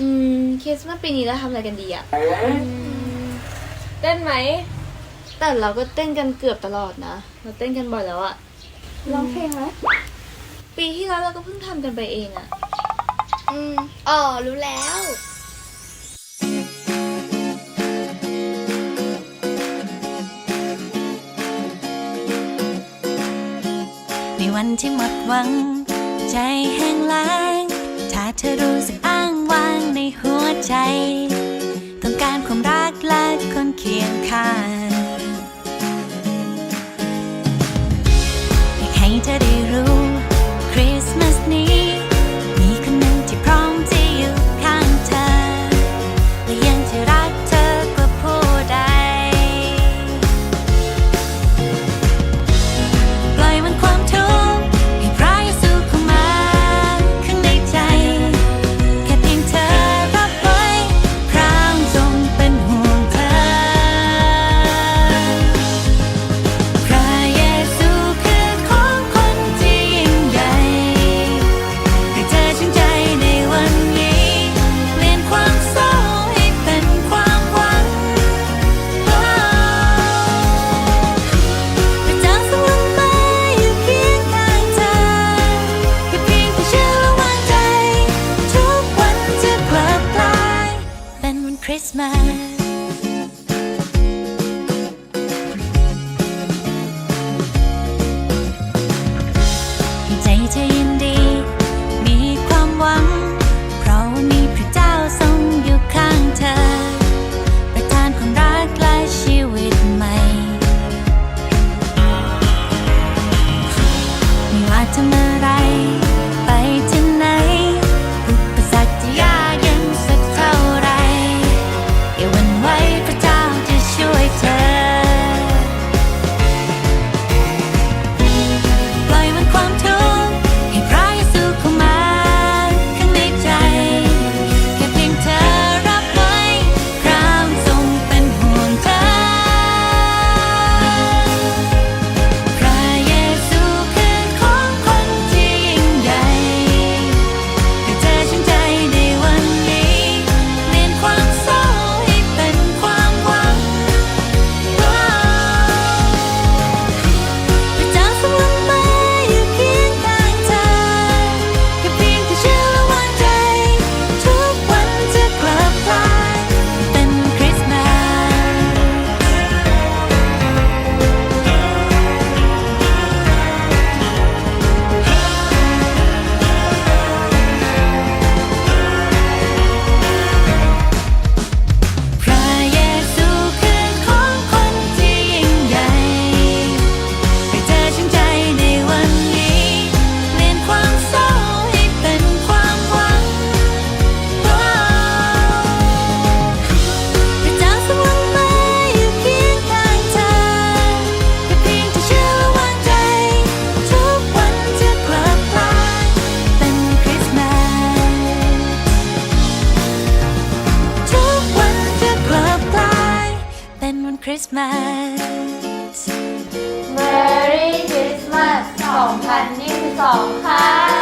อืมคริสต์มาสปีนี้เราทำอะไรกันดีอะเต้นไหม แต่เราก็เต้นกันเกือบตลอดนะ เราเต้นกันบ่อยแล้วอะร้องเพลงไหมปีที่แล้วเราก็เพิ่งทำกันไปเองอะอืมอ๋อ รู้แล้ว ในวันที่หมดหวัง ใจแห้งล้า smile. เป็นวันคริสต์มาส Merry Christmas 2022 ค่ะ